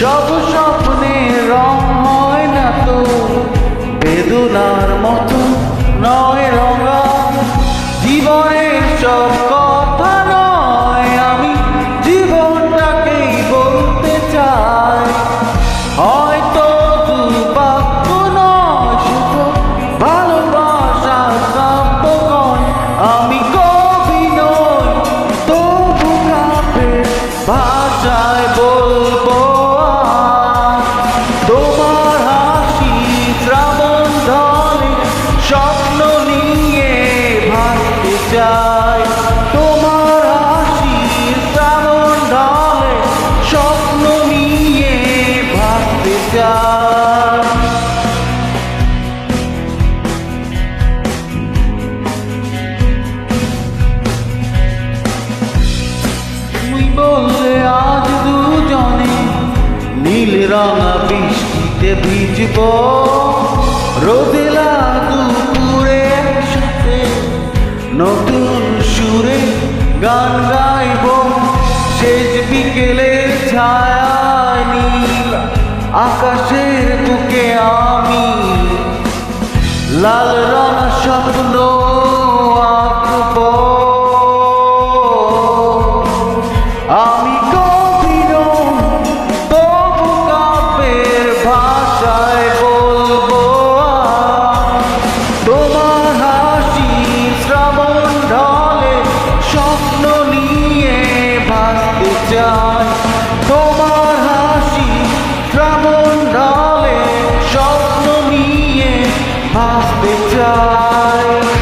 সব স্বপ্নে রং হয় না তো বেদনার মতো নয় রঙা। জীবনের সব চাই। তোমার হাসি শ্রাবণ ধনে স্বপ্ন নিয়ে ভাসতে চাই। তুই বললে আজ দুজনে নীল রঙা বৃষ্টিতে ভিজব। রোদেলা দুপুরে নতুন সুরে গান গাইব। শেষ বিকেলে ছায়ানি আকাশের বুকে আমি। লাল রঙা স্বপ্ন আঁকবো। চাই তোমার হাসি শ্রাবণ ডালে স্বপ্ন নিয়ে ভাসতে চাই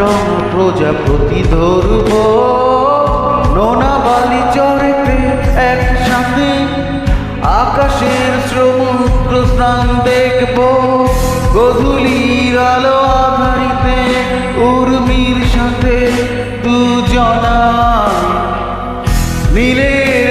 রং প্রজাপতি ধরব। নোনা বালি চড়েতে একসাথে আকাশের সমুদ্র স্নান দেখব। গধুলির আলো আধারিতে উর্মির সাথে দুজনা নীলের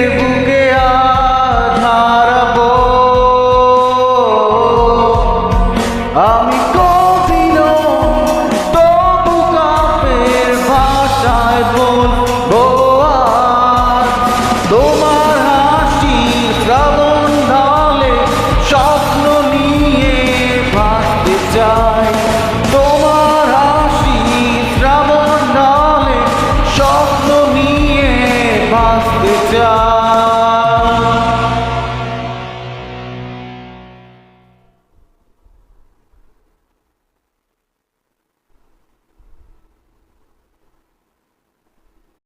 শ্রাবণ ঢালে স্বপ্ন নিয়ে ভাসতে চাই